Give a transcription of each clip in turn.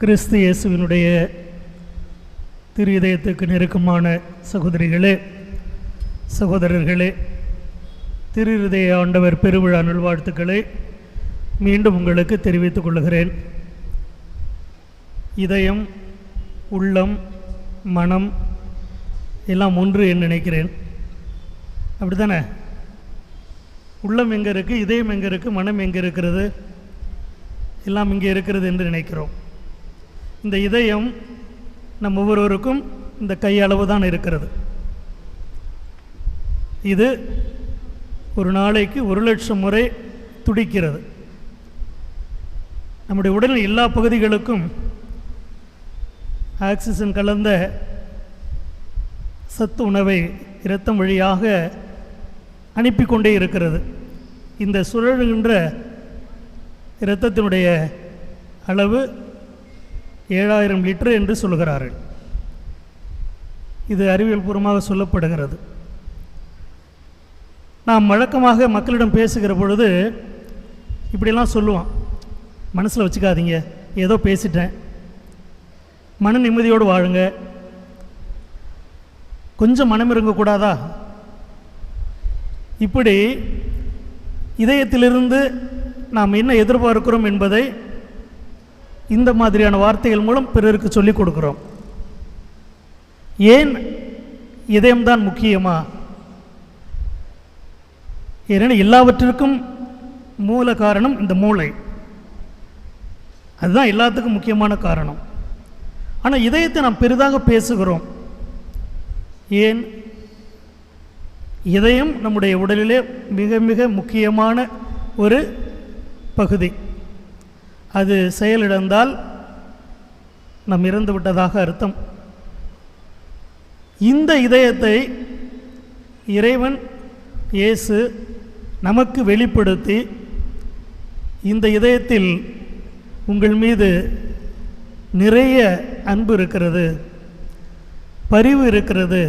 கிறிஸ்து இயேசுவினுடைய திரு இதயத்துக்கு நெருக்கமான சகோதரிகளே சகோதரர்களே திரு ஆண்டவர் பெருவிழா நல்வாழ்த்துக்களை மீண்டும் உங்களுக்கு தெரிவித்துக் கொள்கிறேன். இதயம் உள்ளம் மனம் எல்லாம் ஒன்று என்று நினைக்கிறேன். அப்படி தானே உள்ளம் எங்கே இருக்குது இதயம் எங்கே இருக்குது மனம் எங்கே இருக்கிறது? எல்லாம் இங்கே இருக்கிறது என்று நினைக்கிறோம். இந்த இதயம் நம் ஒவ்வொருவருக்கும் இந்த கையளவு தான் இருக்கிறது. இது ஒரு நாளைக்கு ஒரு லட்சம் முறை துடிக்கிறது. நம்முடைய உடலின் எல்லா பகுதிகளுக்கும் ஆக்சிஜன் கலந்த சத்து உணவை இரத்தம் வழியாக அனுப்பி கொண்டே இருக்கிறது. இந்த சுழல்கின்ற இரத்தத்தினுடைய அளவு ஏழாயிரம் லிட்டர் என்று சொல்கிறார்கள். இது அறிவியல் பூர்வமாக சொல்லப்படுகிறது. நாம் வழக்கமாக மக்களிடம் பேசுகிற பொழுது இப்படிலாம் சொல்லுவான். மனசில் வச்சுக்காதீங்க. ஏதோ பேசிட்டேன். மன நிம்மதியோடு வாழுங்க. கொஞ்சம் மனம் இருங்கக்கூடாதா இப்படி இதயத்திலிருந்து நாம் என்ன எதிர்பார்க்கிறோம் என்பதை இந்த மாதிரியான வார்த்தைகள் மூலம் பிறருக்கு சொல்லிக் கொடுக்குறோம். ஏன் இதயம்தான் முக்கியமா? ஏன்னா எல்லாவற்றிற்கும் மூல காரணம் இந்த மூளை. அதுதான் எல்லாத்துக்கும் முக்கியமான காரணம். ஆனால் இதயத்தை நாம் பெரிதாக பேசுகிறோம். ஏன்? இதயம் நம்முடைய உடலிலே மிக மிக முக்கியமான ஒரு பகுதி. அது செயலிழந்தால் நம் இறந்து விட்டதாக அர்த்தம். இந்த இதயத்தை இறைவன் இயேசு நமக்கு வெளிப்படுத்தி இந்த இதயத்தில் உங்கள் மீது நிறைய அன்பு இருக்கிறது பரிவு இருக்கிறது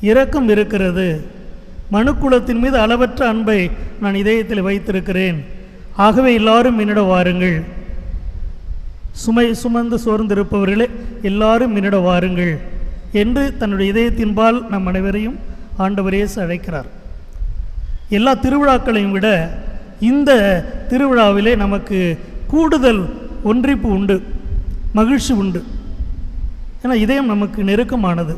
இரக்கம் இருக்கிறது மனுக்குலத்தின் மீது அளவற்ற அன்பை நான் இதயத்தில் வைத்திருக்கிறேன். ஆகவே எல்லாரும் என்னிட வாருங்கள். சுமை சுமந்து சோர்ந்திருப்பவர்களே எல்லாரும் என்னிட வாருங்கள் என்று தன்னுடைய இதயத்தின்பால் நம் அனைவரையும் ஆண்டவர் இயேசு அழைக்கிறார். எல்லா திருவிழாக்களையும் விட இந்த திருவிழாவிலே நமக்கு கூடுதல் ஒன்றிப்பு உண்டு மகிழ்ச்சி உண்டு. ஏன்னா இதயம் நமக்கு நெருக்கமானது.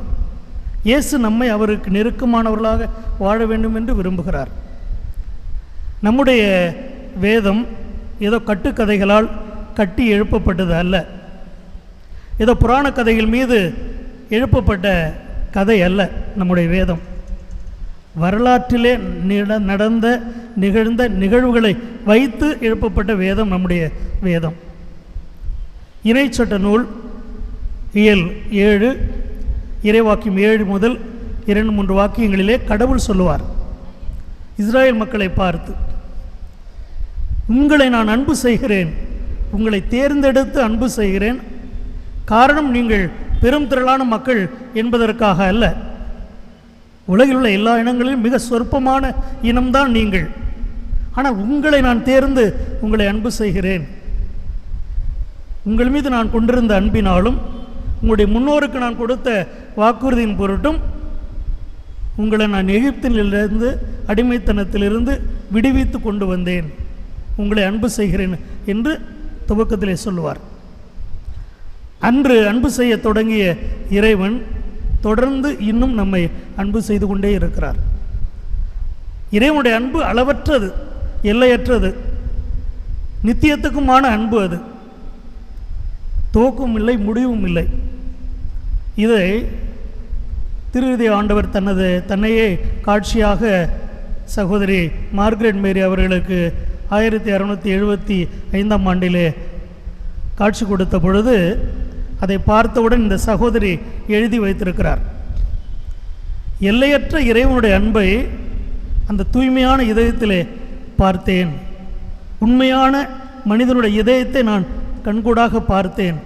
இயேசு நம்மை அவருக்கு நெருக்கமானவர்களாக வாழ வேண்டும் என்று விரும்புகிறார். நம்முடைய வேதம் ஏதோ கட்டுக்கதைகளால் கட்டி எழுப்பப்பட்டது அல்ல. ஏதோ புராண கதைகள் மீது எழுப்பப்பட்ட கதை அல்ல நம்முடைய வேதம். வரலாற்றிலே நடந்த நிகழ்ந்த நிகழ்வுகளை வைத்து எழுப்பப்பட்ட வேதம் நம்முடைய வேதம். இறைச்சட்ட நூல் இயல் ஏழு இறைவாக்கியம் ஏழு முதல் இரண்டு மூன்று வாக்கியங்களிலே கடவுள் சொல்லுவார். இஸ்ராயேல் மக்களை பார்த்து உங்களை நான் அன்பு செய்கிறேன். உங்களை தேர்ந்தெடுத்து அன்பு செய்கிறேன். காரணம் நீங்கள் பெரும் திரளான மக்கள் என்பதற்காக அல்ல. உலகில் உள்ள எல்லா இனங்களிலும் மிக சொற்பமான இனம்தான் நீங்கள். ஆனால் உங்களை நான் தேர்ந்து உங்களை அன்பு செய்கிறேன். உங்கள் மீது நான் கொண்டிருந்த அன்பினாலும் உங்களுடைய முன்னோருக்கு நான் கொடுத்த வாக்குறுதியின் பொருட்டும் உங்களை நான் எகிப்திலிருந்து அடிமைத்தனத்திலிருந்து விடுவித்து கொண்டு வந்தேன். உங்களை அன்பு செய்கிறேன் என்று துவக்கத்திலே சொல்லுவார். அன்று அன்பு செய்ய தொடங்கிய இறைவன் தொடர்ந்து இன்னும் நம்மை அன்பு செய்து கொண்டே இருக்கிறார். இறைவனுடைய அன்பு அளவற்றது எல்லையற்றது. நித்தியத்துக்குமான அன்பு அது. துவக்கும் இல்லை முடிவும் இல்லை. இதை திருவிதி ஆண்டவர் தனது தன்னையே காட்சியாக சகோதரி மார்கரெட் மேரி அவர்களுக்கு ஆயிரத்தி அறுநூற்றி எழுபத்தி ஐந்தாம் ஆண்டிலே காட்சி கொடுத்த பொழுது அதை பார்த்தவுடன் இந்த சகோதரி எழுதி வைத்திருக்கிறார். எல்லையற்ற இறைவனுடைய அன்பை அந்த தூய்மையான இதயத்திலே பார்த்தேன். உண்மையான மனிதனுடைய இதயத்தை நான் கண்கூடாக பார்த்தேன்.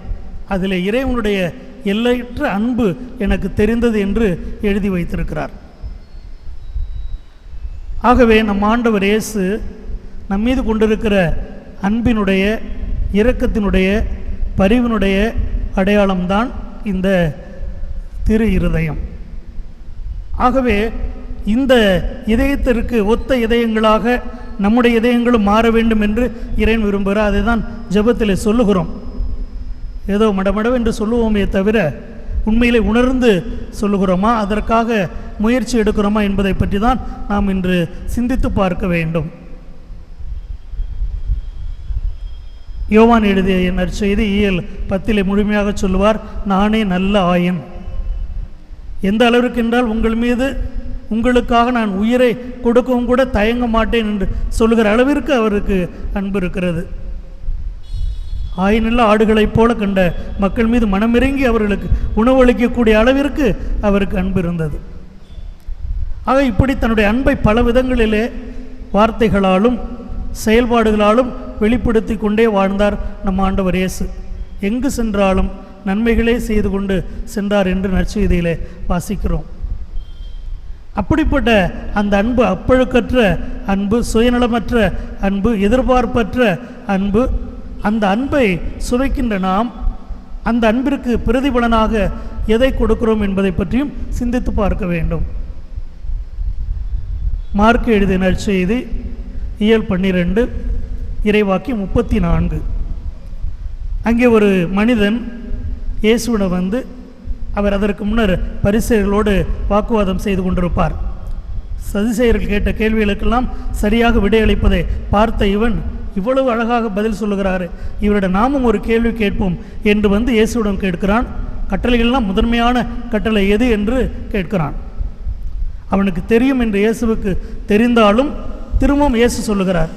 அதில் இறைவனுடைய எல்லையற்ற அன்பு எனக்கு தெரிந்தது என்று எழுதி வைத்திருக்கிறார். ஆகவே நம் ஆண்டவர் இயேசு நம் மீது கொண்டிருக்கிற அன்பினுடைய இரக்கத்தினுடைய பரிவினுடைய அடையாளம்தான் இந்த திரு இருதயம். ஆகவே இந்த இதயத்திற்கு ஒத்த இதயங்களாக நம்முடைய இதயங்களும் மாற வேண்டும் என்று இறைன் விரும்புகிறார். அதை தான் ஜெபத்தில் சொல்லுகிறோம். ஏதோ மடமடவென்று சொல்லுவோமே தவிர உண்மையிலே உணர்ந்து சொல்லுகிறோமா? அதற்காக முயற்சி எடுக்கிறோமா என்பதை பற்றி தான் நாம் இன்று சிந்தித்து பார்க்க வேண்டும். யோவான் எழுதிய நற்செய்தி இயல் பத்திலே முழுமையாக சொல்லுவார் நானே நல்ல ஆயன். எந்த அளவிற்கு என்றால் உங்கள் மீது உங்களுக்காக நான் உயிரை கொடுக்கவும் கூட தயங்க மாட்டேன் என்று சொல்லுகிற அளவிற்கு அவருக்கு அன்பு இருக்கிறது. ஆயினுள்ள ஆடுகளைப் போல கண்ட மக்கள் மீது மனமிறங்கி அவர்களுக்கு உணவளிக்கக்கூடிய அளவிற்கு அவருக்கு அன்பு இருந்தது. ஆக இப்படி தன்னுடைய அன்பை பல விதங்களிலே வார்த்தைகளாலும் செயல்பாடுகளாலும் வெளிப்படுத்தி கொண்டே வாழ்ந்தார் நம் ஆண்டவர் இயேசு. எங்கு சென்றாலும் நன்மைகளே செய்து கொண்டு சென்றார் என்று நற்செய்தியிலே வாசிக்கிறோம். அப்படிப்பட்ட அந்த அன்பு அப்பழுக்கற்ற அன்பு சுயநலமற்ற அன்பு எதிர்பார்ப்பற்ற அன்பு அந்த அன்பை சுவைக்கின்ற நாம் அந்த அன்பிற்கு பிரதிபலனாக எதை கொடுக்கிறோம் என்பதை பற்றியும் சிந்தித்து பார்க்க வேண்டும். மார்க் எழுதிய நற்செய்தி இயல் பன்னிரெண்டு இறைவாக்கி முப்பத்தி நான்கு அங்கே ஒரு மனிதன் இயேசுவிடம் வந்து அவர் அதற்கு முன்னர் பரிசெயர்களோடு வாக்குவாதம் செய்து கொண்டிருப்பார். சதிசெயர்கள் கேட்ட கேள்விகளுக்கெல்லாம் சரியாக விடையளிப்பதை பார்த்த இவன் இவ்வளவு அழகாக பதில் சொல்லுகிறாரு இவரோட நாமும் ஒரு கேள்வி கேட்போம் என்று வந்து இயேசுவிடம் கேட்கிறான். கட்டளைகள்லாம் முதன்மையான கட்டளை எது என்று கேட்கிறான். அவனுக்கு தெரியும் என்று இயேசுவுக்கு தெரிந்தாலும் திரும்பவும் இயேசு சொல்லுகிறார்.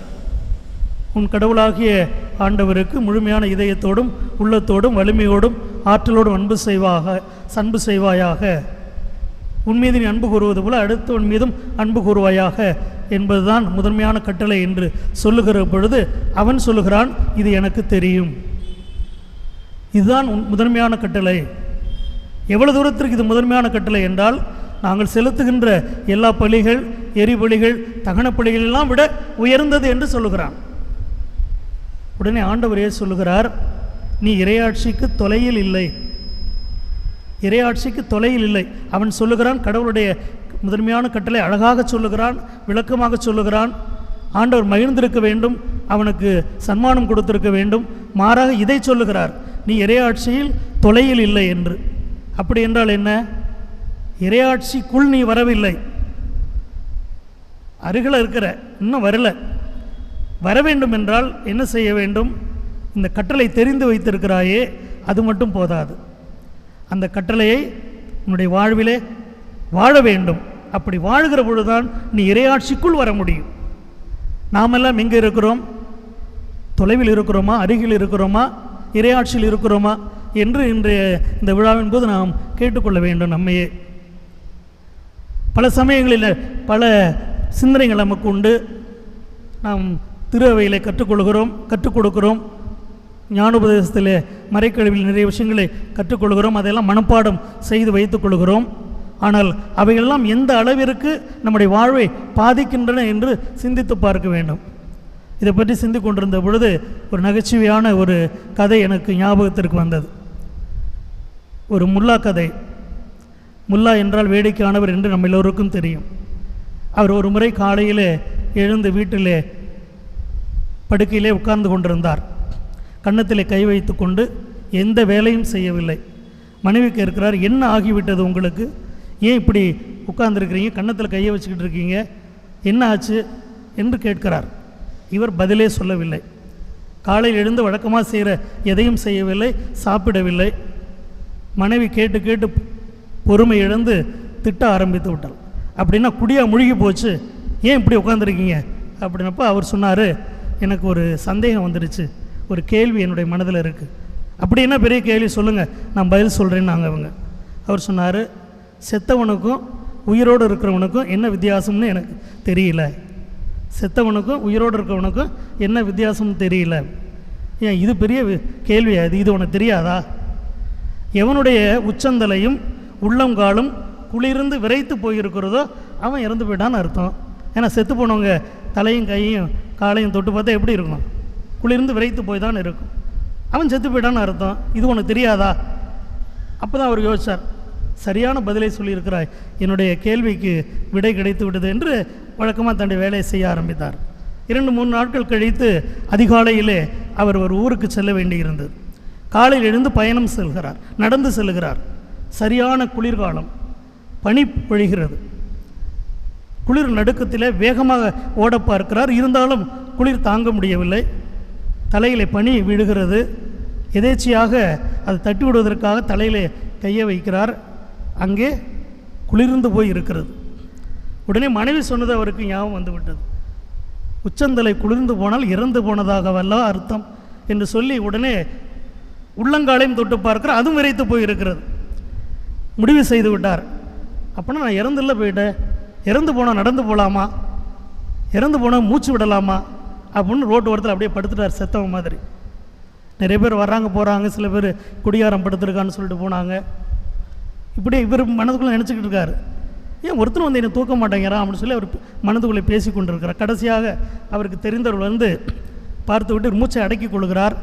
உன் கடவுளாகிய ஆண்டவருக்கு முழுமையான இதயத்தோடும் உள்ளத்தோடும் வலிமையோடும் ஆற்றலோடும் அன்பு செய்வாக அன்பு செய்வாயாக. உன் மீது நீ அன்பு கூறுவது போல அடுத்தவன் மீதும் அன்பு கூறுவாயாக என்பதுதான் முதன்மையான கட்டளை என்று சொல்லுகிற பொழுது அவன் சொல்லுகிறான் இது எனக்கு தெரியும். இதுதான் உன் முதன்மையான கட்டளை. எவ்வளவு தூரத்திற்கு இது முதன்மையான கட்டளை என்றால் நாங்கள் செலுத்துகின்ற எல்லா பலிகள் எரிபலிகள் தகன பலிகளெல்லாம் விட உயர்ந்தது என்று சொல்லுகிறான். உடனே ஆண்டவரே சொல்லுகிறார்? நீ இறையாட்சிக்கு தொலையில் இல்லை. இறையாட்சிக்கு தொலையில் இல்லை. அவன் சொல்லுகிறான் கடவுளுடைய முதன்மையான கட்டளை அழகாக சொல்லுகிறான் விளக்கமாக சொல்லுகிறான். ஆண்டவர் மகிழ்ந்திருக்க வேண்டும் அவனுக்கு சன்மானம் கொடுத்திருக்க வேண்டும். மாறாக இதை சொல்லுகிறார் நீ இறையாட்சியில் தொலையில் இல்லை என்று. அப்படி என்றால் என்ன? இறையாட்சிக்குள் நீ வரவில்லை. அருகில் இருக்கிற இன்னும் வரல. வர வேண்டும் என்றால் என்ன செய்ய வேண்டும்? இந்த கட்டளை தெரிந்து வைத்திருக்கிறாயே அது மட்டும் போதாது. அந்த கட்டளையை உன்னுடைய வாழ்விலே வாழ வேண்டும். அப்படி வாழ்கிற பொழுதுதான் நீ இறையாட்சிக்குள் வர முடியும். நாமெல்லாம் எங்கே இருக்கிறோம்? தொலைவில் இருக்கிறோமா? அருகில் இருக்கிறோமா? இறையாட்சியில் இருக்கிறோமா? என்று இன்றைய இந்த விழாவின் போது நாம் கேட்டுக்கொள்ள வேண்டும் நம்மையே. பல சமயங்களில் பல சிந்தனைகள் நமக்கு உண்டு. நாம் திரு அவையிலே கற்றுக்கொள்கிறோம் கற்றுக் கொடுக்கிறோம் ஞானோபதேசத்திலே மறைக்கழிவில் நிறைய விஷயங்களை கற்றுக்கொள்கிறோம். அதையெல்லாம் மனப்பாடம் செய்து வைத்துக் கொள்கிறோம். ஆனால் அவையெல்லாம் எந்த அளவிற்கு நம்முடைய வாழ்வை பாதிக்கின்றன என்று சிந்தித்து பார்க்க வேண்டும். இதை பற்றி சிந்திக் கொண்டிருந்த பொழுது ஒரு நகைச்சுவையான ஒரு கதை எனக்கு ஞாபகத்திற்கு வந்தது. ஒரு முல்லா கதை. முல்லா என்றால் வேடிக்கையானவர் என்று நம்ம எல்லோருக்கும் தெரியும். அவர் ஒரு முறை காலையிலே எழுந்து வீட்டிலே படுக்கையிலே உட்கார்ந்து கொண்டிருந்தார். கன்னத்திலே கை வைத்து கொண்டு எந்த வேலையும் செய்யவில்லை. மனைவி கேட்கிறார் என்ன ஆகிவிட்டது உங்களுக்கு? ஏன் இப்படி உட்கார்ந்துருக்கிறீங்க? கன்னத்தில் கையை வச்சுக்கிட்டு இருக்கீங்க. என்ன ஆச்சு? என்று கேட்கிறார். இவர் பதிலே சொல்லவில்லை. காலையில் எழுந்து வழக்கமாக செய்கிற எதையும் செய்யவில்லை சாப்பிடவில்லை. மனைவி கேட்டு கேட்டு பொறுமை இழந்து திட்ட ஆரம்பித்து விட்டாள். அப்படின்னா குடியாக முழுகி போச்சு. ஏன் இப்படி உட்காந்துருக்கீங்க அப்படின்னப்போ அவர் சொன்னார் எனக்கு ஒரு சந்தேகம் வந்துடுச்சு ஒரு கேள்வி என்னுடைய மனதில் இருக்குது அப்படி என்ன பெரிய கேள்வி? சொல்லுங்கள் நான் பதில் சொல்கிறேன்னாங்க அவங்க அவர் சொன்னார் செத்தவனுக்கும் உயிரோடு இருக்கிறவனுக்கும் என்ன வித்தியாசம்னு எனக்கு தெரியல. செத்தவனுக்கும் உயிரோடு இருக்கிறவனுக்கும் என்ன வித்தியாசம்னு தெரியல. ஏன் இது பெரிய கேள்வி அது இது? இது உனக்கு தெரியாதா? எவனுடைய உச்சந்தலையும் உள்ளங்காலும் குளிர்ந்து விரைத்து போயிருக்கிறதோ அவன் இறந்து போயிட்டான்னு அர்த்தம். ஏன்னா செத்து போனவங்க தலையும் கையும் காலையும் தொட்டு பார்த்தா எப்படி இருக்கும் குளிர்ந்து விரைத்து போய் தான் இருக்கும். அவன் செத்து போயிட்டான்னு அர்த்தம். இது உனக்கு தெரியாதா? அப்போ தான் அவர் யோசிச்சார் சரியான பதிலை சொல்லியிருக்கிறாய். என்னுடைய கேள்விக்கு விடை கிடைத்து விட்டது என்று வழக்கமாக தன்னுடைய வேலையை செய்ய ஆரம்பித்தார். இரண்டு மூணு நாட்கள் கழித்து அதிகாலையிலே அவர் ஒரு ஊருக்கு செல்ல வேண்டியிருந்தது. காலையில் எழுந்து பயணம் செல்கிறார் நடந்து செல்கிறார். சரியான குளிர்காலம் பனி பொழிகிறது. குளிர் நடுக்கத்திலே வேகமாக ஓட பார்க்கிறார். இருந்தாலும் குளிர் தாங்க முடியவில்லை. தலையிலே பனி விழுகிறது. எதேச்சியாக அதை தட்டி விடுவதற்காக தலையிலே கையை வைக்கிறார். அங்கே குளிர்ந்து போய் இருக்கிறது. உடனே மனைவி சொன்னது அவருக்கு ஞாபகம் வந்துவிட்டது. உச்சந்தலை குளிர்ந்து போனால் இறந்து போனதாகவல்ல அர்த்தம் என்று சொல்லி உடனே உள்ளங்காலையும் தொட்டு பார்க்கிறார். அதுவும் விரைத்து போய் இருக்கிறது முடிவு செய்து விட்டார். அப்போனா நான் இறந்துல போயிட்டேன். இறந்து போனால் நடந்து போகலாமா இறந்து போனால் மூச்சு விடலாமா? அப்படின்னு ரோட்டு ஓரத்தில் அப்படியே படுத்துட்டார் செத்தவன் மாதிரி. நிறைய பேர் வர்றாங்க போகிறாங்க சில பேர் குடியாரம் படுத்துருக்கான்னு சொல்லிட்டு போனாங்க. இப்படியே இவர் மனதுக்குள்ளே நினச்சிக்கிட்டு இருக்காரு. ஏன் ஒருத்தர் வந்து என்னை தூக்க மாட்டேங்கிறான் அப்படின்னு சொல்லி அவர் மனதுக்குள்ளே பேசி கொண்டிருக்கிறார். கடைசியாக அவருக்கு தெரிந்தவர் வந்து பார்த்து விட்டு மூச்சை அடக்கி கொள்கிறார்.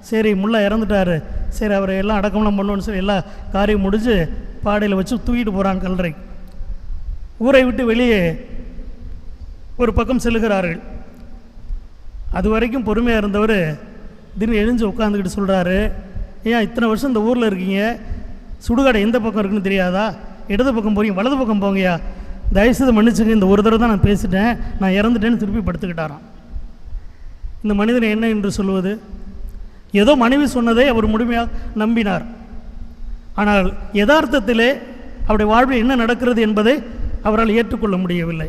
சரி முல்லை இறந்துட்டார். சரி அவரை எல்லாம் அடக்கம்லாம் பண்ணுவோன்னு சொல்லி எல்லா காரியம் முடிஞ்சு பாடையில் வச்சு தூக்கிட்டு போகிறாங்க கல்லறை. ஊரை விட்டு வெளியே ஒரு பக்கம் செல்லுகிறார்கள். அது வரைக்கும் பொறுமையாக இருந்தவர் திடீர்னு எழுந்து உட்காந்துக்கிட்டு சொல்கிறாரு ஏன் இத்தனை வருஷம் இந்த ஊரில் இருக்கீங்க? சுடுகாடை எந்த பக்கம் இருக்குன்னு தெரியாதா? இடது பக்கம் போகிறீங்க வலது பக்கம் போங்கயா தயவுசெய்து மன்னிச்சுங்க இந்த ஒரு தடவை தான் நான் பேசிட்டேன் நான் இறந்துட்டேன்னு திருப்பி படுத்துக்கிட்டாராம். இந்த மனிதனை என்ன என்று சொல்வது? ஏதோ மனைவி சொன்னதை அவர் முழுமையாக நம்பினார். ஆனால் யதார்த்தத்திலே அவருடைய வாழ்வில் என்ன நடக்கிறது என்பதை அவரால் ஏற்றுக்கொள்ள முடியவில்லை.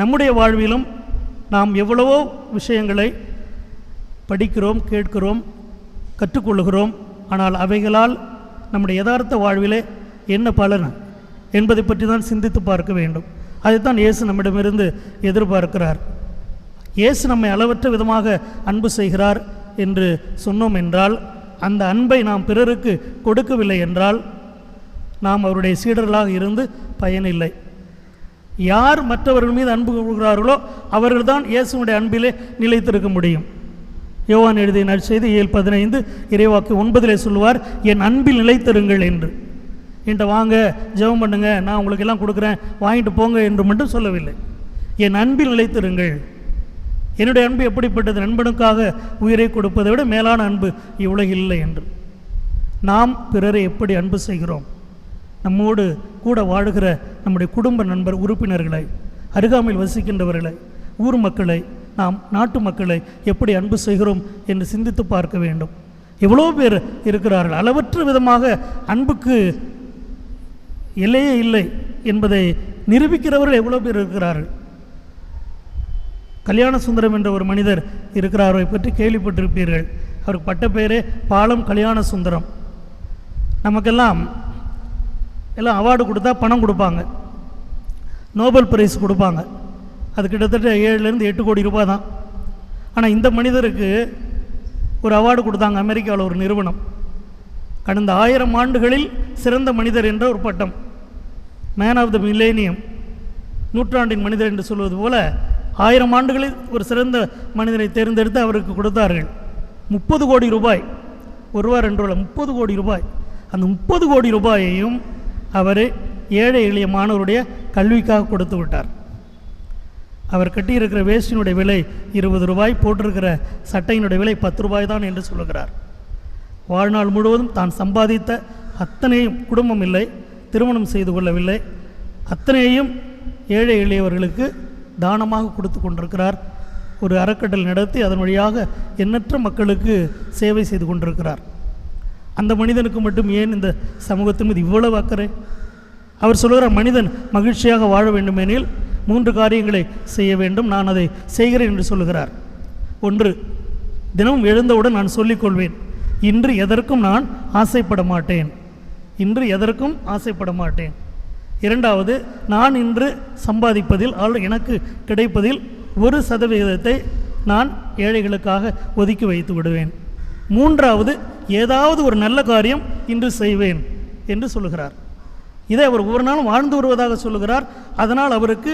நம்முடைய வாழ்விலும் நாம் எவ்வளவோ விஷயங்களை படிக்கிறோம் கேட்கிறோம் கற்றுக்கொள்கிறோம் ஆனால் அவைகளால் நம்முடைய யதார்த்த வாழ்விலே என்ன பலன் என்பதை பற்றி தான் சிந்தித்து பார்க்க வேண்டும். அதைத்தான் இயேசு நம்மிடமிருந்து எதிர்பார்க்கிறார். இயேசு நம்மை அளவற்ற விதமாக அன்பு செய்கிறார் என்று சொன்னோம் என்றால் அந்த அன்பை நாம் பிறருக்கு கொடுக்கவில்லை என்றால் நாம் அவருடைய சீடர்களாக இருந்து பயனில்லை. யார் மற்றவர்கள் மீது அன்பு கொள்கிறார்களோ அவர்கள் தான் இயேசுடைய அன்பிலே நிலைத்திருக்க முடியும். யோவான் எழுதிய நற்செய்தி ஏழு பதினைந்து இறைவாக்கு ஒன்பதிலே சொல்லுவார் என் அன்பில் நிலைத்திருங்கள் என்று. என்கிட்ட வாங்க ஜெபம் பண்ணுங்க நான் உங்களுக்கு எல்லாம் கொடுக்குறேன் வாங்கிட்டு போங்க என்று மட்டும் சொல்லவில்லை. என் அன்பில் நிலைத்திருங்கள். என்னுடைய அன்பு எப்படிப்பட்டது? நண்பனுக்காக உயிரை கொடுப்பதை விட மேலான அன்பு இவ்வுலகில் இல்லை என்று. நாம் பிறரை எப்படி அன்பு செய்கிறோம்? நம்மோடு கூட வாழுகிற நம்முடைய குடும்ப நண்பர் உறுப்பினர்களை அருகாமையில் வசிக்கின்றவர்களை ஊர் மக்களை நாம் நாட்டு மக்களை எப்படி அன்பு செய்கிறோம் என்று சிந்தித்து பார்க்க வேண்டும். எவ்வளோ பேர் இருக்கிறார்கள்? அளவற்ற விதமாக அன்புக்கு எல்லையே இல்லை என்பதை நிரூபிக்கிறவர்கள் எவ்வளோ பேர் இருக்கிறார்கள்? கல்யாண சுந்தரம் என்ற ஒரு மனிதர் இருக்கிறாரை? பற்றி கேள்விப்பட்டிருப்பீர்கள். அவருக்கு பட்ட பேரே பாலம் கல்யாண சுந்தரம். நமக்கெல்லாம் எல்லாம் அவார்டு கொடுத்தா பணம் கொடுப்பாங்க. நோபல் பிரைஸ் கொடுப்பாங்க. அது கிட்டத்தட்ட ஏழுலேருந்து எட்டு கோடி ரூபாய் தான். ஆனால் இந்த மனிதருக்கு ஒரு அவார்டு கொடுத்தாங்க அமெரிக்காவில் ஒரு நிறுவனம். கடந்த ஆயிரம் ஆண்டுகளில் சிறந்த மனிதர் என்ற ஒரு பட்டம். மேன் ஆஃப் த மில்லேனியம் நூற்றாண்டின் மனிதர் என்று சொல்வது போல ஆயிரம் ஆண்டுகளில் ஒரு சிறந்த மனிதனை தேர்ந்தெடுத்து அவருக்கு கொடுத்தார்கள். முப்பது கோடி ரூபாய். ஒரு ரூபா ரெண்டு ரூபா முப்பது கோடி ரூபாய். அந்த முப்பது கோடி ரூபாயையும் அவர் ஏழை எளிய மாணவருடைய கல்விக்காக கொடுத்து விட்டார். அவர் கட்டியிருக்கிற வேஷ்டினுடைய விலை இருபது ரூபாய் போட்டிருக்கிற சட்டையினுடைய விலை பத்து ரூபாய் தான் என்று சொல்லுகிறார். வாழ்நாள் முழுவதும் தான் சம்பாதித்த அத்தனையும் குடும்பம் இல்லை திருமணம் செய்து கொள்ளவில்லை. அத்தனையும் ஏழை எளியவர்களுக்கு தானமாக கொடுத்து கொண்டிருக்கிறார். ஒரு அறக்கட்டளை நடத்தி அதன் வழியாக எண்ணற்ற மக்களுக்கு சேவை செய்து கொண்டிருக்கிறார். அந்த மனிதனுக்கு மட்டும் ஏன் இந்த சமூகத்தின் மீது இவ்வளவு அக்கறை? அவர் சொல்கிறார் மனிதன் மகிழ்ச்சியாக வாழ வேண்டுமெனில் மூன்று காரியங்களை செய்ய வேண்டும். நான் அதை செய்கிறேன் என்று சொல்லுகிறார். ஒன்று தினமும் எழுந்தவுடன் நான் சொல்லிக்கொள்வேன் இன்று எதற்கும் நான் ஆசைப்பட மாட்டேன். இன்று எதற்கும் ஆசைப்பட மாட்டேன். இரண்டாவது நான் இன்று சம்பாதிப்பதில் அல்லது எனக்கு கிடைப்பதில் ஒரு சதவிகிதத்தை நான் ஏழைகளுக்காக ஒதுக்கி வைத்து விடுவேன். மூன்றாவது ஏதாவது ஒரு நல்ல காரியம் இன்று செய்வேன் என்று சொல்லுகிறார். இதை அவர் ஒவ்வொரு நாளும் வாழ்ந்து வருவதாக சொல்லுகிறார். அதனால் அவருக்கு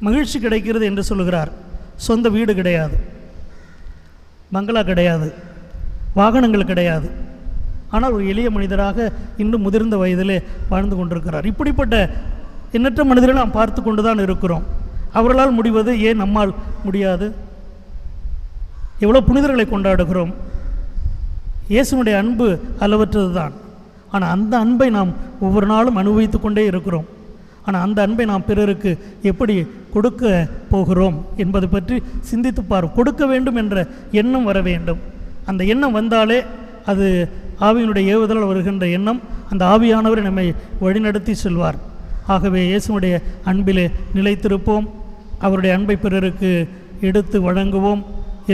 மகிழ்ச்சி கிடைக்கிறது என்று சொல்லுகிறார். சொந்த வீடு கிடையாது. பங்களா கிடையாது. வாகனங்கள் கிடையாது. ஆனால் ஒரு எளிய மனிதராக இன்னும் முதிர்ந்த வயதிலே வாழ்ந்து கொண்டிருக்கிறார். இப்படிப்பட்ட எண்ணற்ற மனிதரை நாம் பார்த்து கொண்டு தான் இருக்கிறோம். அவர்களால் முடிவது ஏன் நம்மால் முடியாது? எவ்வளோ புனிதர்களை கொண்டாடுகிறோம்? இயேசுனுடைய அன்பு அளவற்றது தான் ஆனால் அந்த அன்பை நாம் ஒவ்வொரு நாளும் அனுபவித்து கொண்டே இருக்கிறோம். ஆனால் அந்த அன்பை நாம் பிறருக்கு எப்படி கொடுக்க போகிறோம் என்பது பற்றி சிந்தித்து பார் கொடுக்க வேண்டும் என்ற எண்ணம் வர வேண்டும். அந்த எண்ணம் வந்தாலே அது ஆவியினுடைய ஏவுதலால் வருகின்ற எண்ணம் அந்த ஆவியானவரை நம்மை வழிநடத்தி செல்வார். ஆகவே இயேசுனுடைய அன்பிலே நிலைத்திருப்போம். அவருடைய அன்பை பிறருக்கு எடுத்து வழங்குவோம்.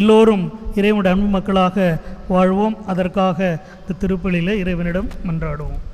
எல்லோரும் இறைவனுடைய அன்பு மக்களாக வாழ்வோம். அதற்காக இந்த திருப்பலியில் இறைவனிடம் மன்றாடுவோம்.